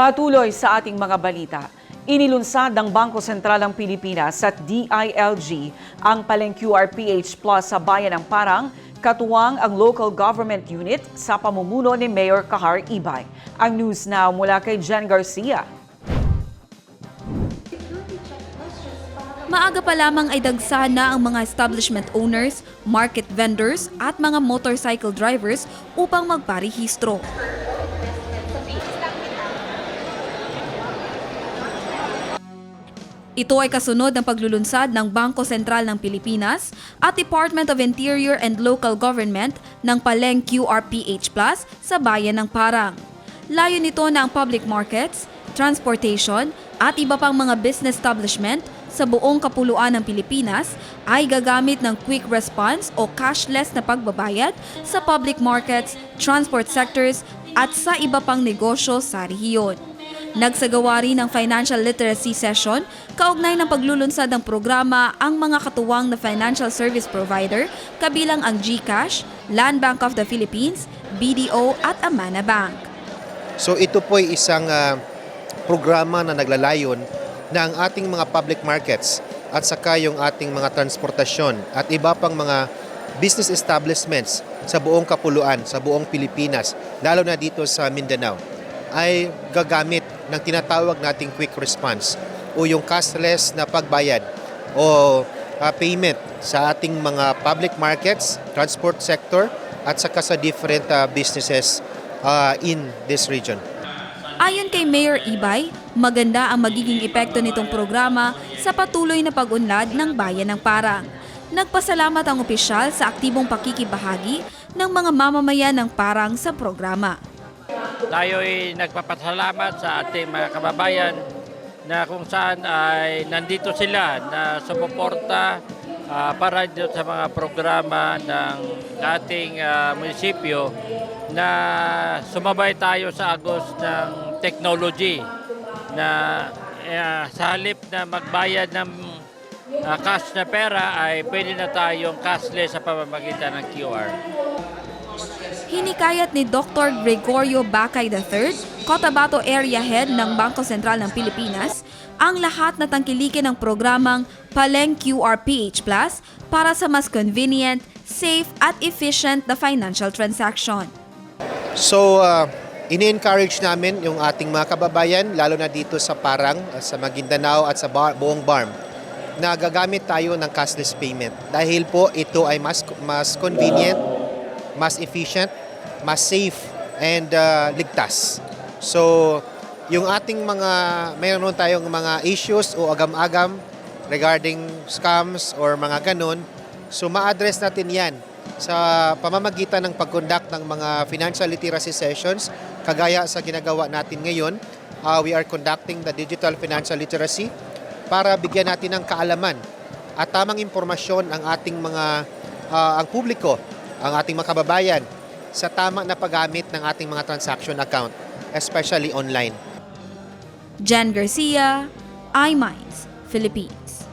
Patuloy sa ating mga balita. Inilunsad ng Bangko Sentral ng Pilipinas at DILG ang Paleng QRPH Plus sa bayan ng Parang, katuwang ang local government unit sa pamumuno ni Mayor Kahar Ibay. Ang news now mula kay Jen Garcia. Maaga pa lamang ay dagsa na ang mga establishment owners, market vendors at mga motorcycle drivers upang magparehistro. Ito ay kasunod ng paglulunsad ng Bangko Sentral ng Pilipinas at Department of Interior and Local Government ng Paleng QRPH Plus sa bayan ng Parang. Layo nito na ang public markets, transportation at iba pang mga business establishment sa buong kapuluan ng Pilipinas ay gagamit ng quick response o cashless na pagbabayad sa public markets, transport sectors at sa iba pang negosyo sa rehiyon. Nagsagawa rin ng financial literacy session kaugnay ng paglulunsad ng programa ang mga katuwang na financial service provider kabilang ang GCash, Land Bank of the Philippines, BDO at Amana Bank. So ito po ay isang ah, programa na naglalayon na ang ating mga public markets at saka yung ating mga transportasyon at iba pang mga business establishments sa buong kapuluan, sa buong Pilipinas, lalo na dito sa Mindanao, ay gagamit ng tinatawag nating quick response o yung cashless na pagbayad o ah, payment sa ating mga public markets, transport sector at saka sa different ah, businesses ah, in this region. Ayon kay Mayor Ibay, maganda ang magiging epekto nitong programa sa patuloy na pag-unlad ng bayan ng Parang. Nagpasalamat ang opisyal sa aktibong pakikibahagi ng mga mamamayan ng Parang sa programa. Tayo ay nagpapasalamat sa ating mga kababayan na kung saan ay nandito sila na sumuporta ah, para dito sa mga programa ng ating ah, munisipyo na sumabay tayo sa agos ng technology na ah, sa halip na magbayad ng ah, cash na pera ay pwede na tayong cashless sa pamamagitan ng QR. Hinikayat ni Dr. Gregorio Bacay III, Cotabato Area Head ng Bangko Sentral ng Pilipinas, ang lahat na tangkilikin ng programang Paleng QRPH Plus para sa mas convenient, safe at efficient na financial transaction. So, uh, ini-encourage namin yung ating mga kababayan, lalo na dito sa Parang, uh, sa Maguindanao at sa bar, buong BARM, na gagamit tayo ng cashless payment. Dahil po ito ay mas, mas convenient, mas efficient, mas safe, and uh, ligtas. So, yung ating mga, mayroon tayong mga issues o agam-agam regarding scams or mga ganun, so ma-address natin yan sa pamamagitan ng pag-conduct ng mga financial literacy sessions kagaya sa ginagawa natin ngayon. Uh, we are conducting the digital financial literacy para bigyan natin ng kaalaman at tamang impormasyon ang ating mga uh, ang publiko, ang ating mga kababayan sa tama na paggamit ng ating mga transaction account, especially online. Jan Garcia, iMinds, Philippines.